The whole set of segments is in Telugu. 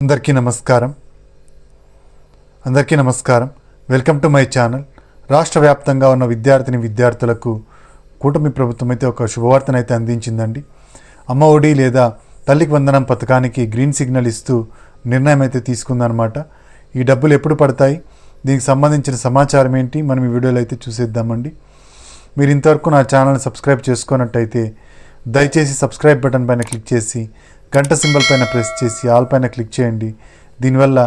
అందరికీ నమస్కారం. అందరికీ నమస్కారం. Welcome to my channel. రాష్ట్ర వ్యాప్తంగా ఉన్న విద్యార్థిని విద్యార్థులకు కూటమి ప్రభుత్వం అయితే ఒక శుభవార్తను అయితే అందించిందండి. అమ్మ ఒడి లేదా తల్లికి వందనం పథకానికి గ్రీన్ సిగ్నల్ ఇస్తూ నిర్ణయం అయితే తీసుకుందనమాట ఈ డబ్బులు ఎప్పుడు పడతాయి? దీనికి సంబంధించిన సమాచారం ఏంటి? మనం ఈ వీడియోలో అయితే చూసేద్దామండి. మీరు ఇంతవరకు నా ఛానల్ని సబ్స్క్రైబ్ చేసుకున్నట్టయితే దయచేసి సబ్స్క్రైబ్ బటన్ పైన క్లిక్ చేసి గంట సింబల్ పైన ప్రెస్ చేసి ఆల్ పైన క్లిక్ చేయండి. దీనివల్ల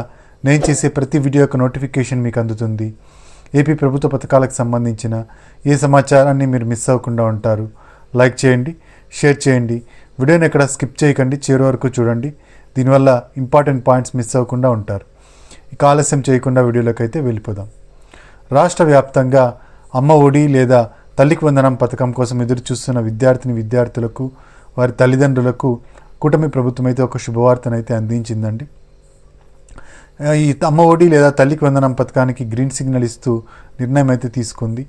నేను చేసే ప్రతి వీడియో యొక్క నోటిఫికేషన్ మీకు అందుతుంది. ఏపీ ప్రభుత్వ పథకాలకు సంబంధించిన ఏ సమాచారాన్ని మీరు మిస్ అవ్వకుండా ఉంటారు లైక్ చేయండి షేర్ చేయండి. వీడియోని ఎక్కడ స్కిప్ చేయకండి చివరి వరకు చూడండి. దీనివల్ల ఇంపార్టెంట్ పాయింట్స్ మిస్ అవ్వకుండా ఉంటారు. ఇక ఆలస్యం చేయకుండా వీడియోలోకి అయితే వెళ్ళిపోదాం. రాష్ట్ర వ్యాప్తంగా అమ్మ ఒడి లేదా తల్లికి వందనం పథకం కోసం ఎదురు చూస్తున్న విద్యార్థిని విద్యార్థులకు వారి తల్లిదండ్రులకు కూటమి ప్రభుత్వం అయితే ఒక శుభవార్తను అయితే అందించిందండి ఈ అమ్మ ఒడి లేదా తల్లికి వందనం పథకానికి గ్రీన్ సిగ్నల్ ఇస్తూ నిర్ణయం అయితే తీసుకుంది.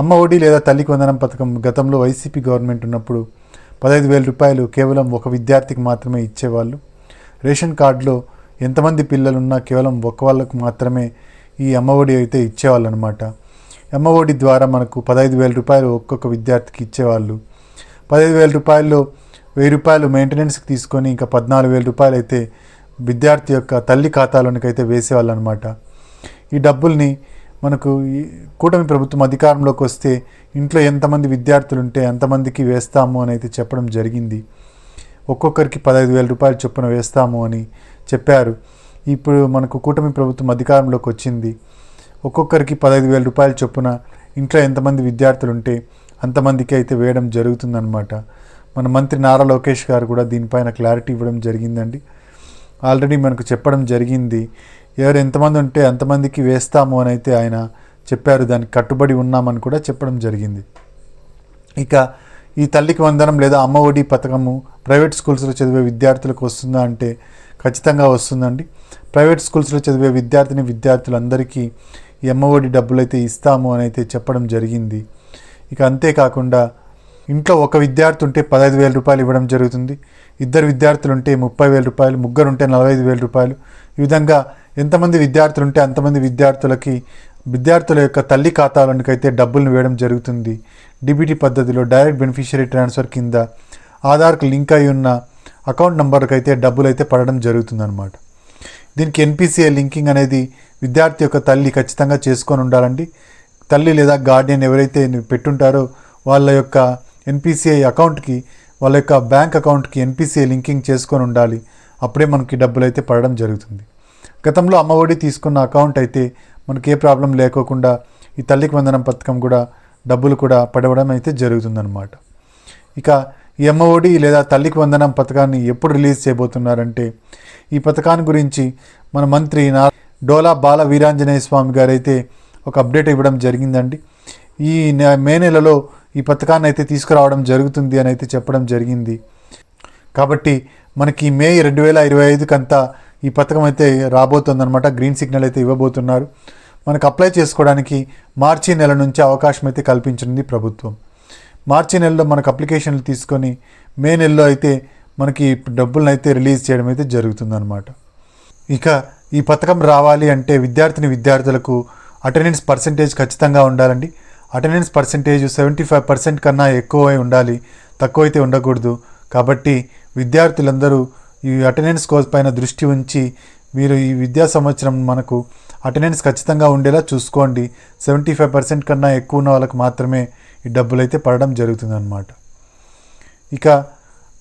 అమ్మ ఒడి లేదా తల్లికి వందనం పథకం గతంలో వైసీపీ గవర్నమెంట్ ఉన్నప్పుడు పదహైదు వేల రూపాయలు కేవలం ఒక విద్యార్థికి మాత్రమే ఇచ్చేవాళ్ళు. రేషన్ కార్డులో ఎంతమంది పిల్లలున్నా కేవలం ఒక వాళ్ళకు మాత్రమే ఈ అమ్మ ఒడి అయితే ఇచ్చేవాళ్ళు అనమాట అమ్మ ఒడి ద్వారా మనకు పదహైదు వేల రూపాయలు ఒక్కొక్క విద్యార్థికి ఇచ్చేవాళ్ళు. పదహైదు వేల రూపాయల్లో వెయ్యి రూపాయలు మెయింటెనెన్స్కి తీసుకొని ఇంకా పద్నాలుగు వేల రూపాయలు అయితే విద్యార్థి యొక్క తల్లి ఖాతాలోనికి అయితే వేసేవాళ్ళు అనమాట ఈ డబ్బుల్ని మనకు ఈ కూటమి ప్రభుత్వం అధికారంలోకి వస్తే ఇంట్లో ఎంతమంది విద్యార్థులు ఉంటే అంతమందికి వేస్తాము అని అయితే చెప్పడం జరిగింది. ఒక్కొక్కరికి పదహైదు వేల రూపాయలు చొప్పున వేస్తాము అని చెప్పారు. ఇప్పుడు మనకు కూటమి ప్రభుత్వం అధికారంలోకి వచ్చింది. ఒక్కొక్కరికి పదహైదు వేల రూపాయలు చొప్పున ఇంట్లో ఎంతమంది విద్యార్థులు ఉంటే అంతమందికి అయితే వేయడం జరుగుతుందన్నమాట మన మంత్రి నారా లోకేష్ గారు కూడా దీనిపైన క్లారిటీ ఇవ్వడం జరిగిందండి. ఆల్రెడీ మనకు చెప్పడం జరిగింది. ఎవరు ఎంతమంది ఉంటే అంతమందికి వేస్తాము అని అయితే ఆయన చెప్పారు. దానికి కట్టుబడి ఉన్నామని కూడా చెప్పడం జరిగింది. ఇక ఈ తల్లికి వందనం లేదా అమ్మ ఒడి పథకము ప్రైవేట్ స్కూల్స్లో చదివే విద్యార్థులకు వస్తుందా అంటే ఖచ్చితంగా వస్తుందండి. ప్రైవేట్ స్కూల్స్లో చదివే విద్యార్థిని విద్యార్థులందరికీ ఈ అమ్మఒడి డబ్బులు అయితే ఇస్తాము అని అయితే చెప్పడం జరిగింది. ఇక అంతేకాకుండా ఇంట్లో ఒక విద్యార్థి ఉంటే పదహైదు వేల రూపాయలు ఇవ్వడం జరుగుతుంది. ఇద్దరు విద్యార్థులు ఉంటే ముప్పై వేల రూపాయలు ముగ్గురు ఉంటే నలభై ఐదు వేల రూపాయలు. ఈ విధంగా ఎంతమంది విద్యార్థులు ఉంటే అంతమంది విద్యార్థులకి విద్యార్థుల యొక్క తల్లి ఖాతాలోనికైతే డబ్బులను వేయడం జరుగుతుంది. డిబిటీ పద్ధతిలో డైరెక్ట్ బెనిఫిషియరీ ట్రాన్స్ఫర్ కింద ఆధార్కు లింక్ అయి ఉన్న అకౌంట్ నెంబర్కి అయితే డబ్బులు అయితే పడడం జరుగుతుందన్నమాట. దీనికి ఎన్పిసిఐ లింకింగ్ అనేది విద్యార్థి యొక్క తల్లి ఖచ్చితంగా చేసుకొని ఉండాలండి. తల్లి లేదా గార్డియన్ ఎవరైతే పెట్టుంటారో వాళ్ళ యొక్క ఎన్పిసిఐ అకౌంట్కి వాళ్ళ యొక్క బ్యాంక్ అకౌంట్కి ఎన్పిసిఐ లింకింగ్ చేసుకొని ఉండాలి. అప్పుడే మనకి డబ్బులు అయితే పడడం జరుగుతుంది. గతంలో అమ్మఒడి తీసుకున్న అకౌంట్ అయితే మనకి ఏ ప్రాబ్లం లేకోకుండా ఈ తల్లికి వందనం పథకం కూడా డబ్బులు కూడా పడవడం అయితే జరుగుతుందన్నమాట. ఇక ఈ అమ్మఒడి లేదా తల్లికి వందనం పథకాన్ని ఎప్పుడు రిలీజ్ చేయబోతున్నారంటే ఈ పథకాన్ని గురించి మన మంత్రి నా డోలా బాల వీరాంజనేయ స్వామి గారైతే ఒక అప్డేట్ ఇవ్వడం జరిగిందండి. ఈ మే నెలలో ఈ పథకాన్ని అయితే తీసుకురావడం జరుగుతుంది అని అయితే చెప్పడం జరిగింది. కాబట్టి మనకి మే రెండు వేల ఇరవై ఐదుకంతా ఈ పథకం అయితే రాబోతుందన్నమాట. గ్రీన్ సిగ్నల్ అయితే ఇవ్వబోతున్నారు. మనకు అప్లై చేసుకోవడానికి మార్చి నెల నుంచి అవకాశం అయితే కల్పించింది ప్రభుత్వం. మార్చి నెలలో మనకు అప్లికేషన్లు తీసుకొని మే నెలలో అయితే మనకి డబ్బులను అయితే రిలీజ్ చేయడం అయితే జరుగుతుందన్నమాట. ఇక ఈ పథకం రావాలి అంటే విద్యార్థిని విద్యార్థులకు అటెండెన్స్ పర్సంటేజ్ ఖచ్చితంగా ఉండాలండి. Attendance percentage seventy five percent కన్నా ఎక్కువై ఉండాలి. తక్కువైతే ఉండకూడదు. కాబట్టి విద్యార్థులందరూ ఈ అటెండెన్స్ కోర్స్ పైన దృష్టి ఉంచి మీరు ఈ విద్యా సంవత్సరం మనకు అటెండెన్స్ ఖచ్చితంగా ఉండేలా చూసుకోండి. సెవెంటీ ఫైవ్ పర్సెంట్ కన్నా ఎక్కువ ఉన్న వాళ్ళకి మాత్రమే ఈ డబ్బులు అయితే పడడం జరుగుతుందన్నమాట. ఇక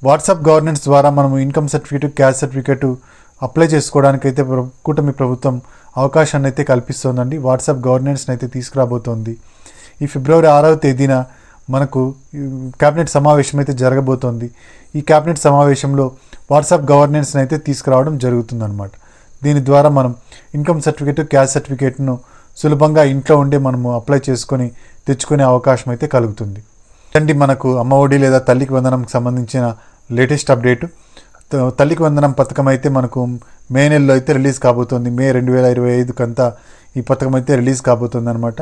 వాట్సాప్ గవర్నెన్స్ ద్వారా మనము income certificate caste certificate apply చేసుకోవడానికి అయితే కూటమి ప్రభుత్వం అవకాశాన్ని అయితే కల్పిస్తోందండి. వాట్సాప్ గవర్నెన్స్ని అయితే తీసుకురాబోతోంది. ఈ ఫిబ్రవరి ఆరవ తేదీన మనకు క్యాబినెట్ కేబినెట్ సమావేశం అయితే జరగబోతోంది. ఈ కేబినెట్ సమావేశంలో వాట్సాప్ గవర్నెన్స్ని అయితే తీసుకురావడం జరుగుతుందన్నమాట. దీని ద్వారా మనం ఇన్కమ్ సర్టిఫికేట్ క్యాస్ట్ సర్టిఫికేట్ను సులభంగా ఇంట్లో ఉండే మనము అప్లై చేసుకొని తెచ్చుకునే అవకాశం అయితే కలుగుతుంది. అండి మనకు అమ్మ ఒడి లేదా తల్లికి వందనంకి సంబంధించిన లేటెస్ట్ అప్డేట్. తల్లికి వందనం పథకం అయితే మనకు మే నెలలో అయితే రిలీజ్ కాబోతోంది. మే రెండు వేల ఇరవై ఐదుకంతా ఈ పథకం అయితే రిలీజ్ కాబోతుంది అనమాట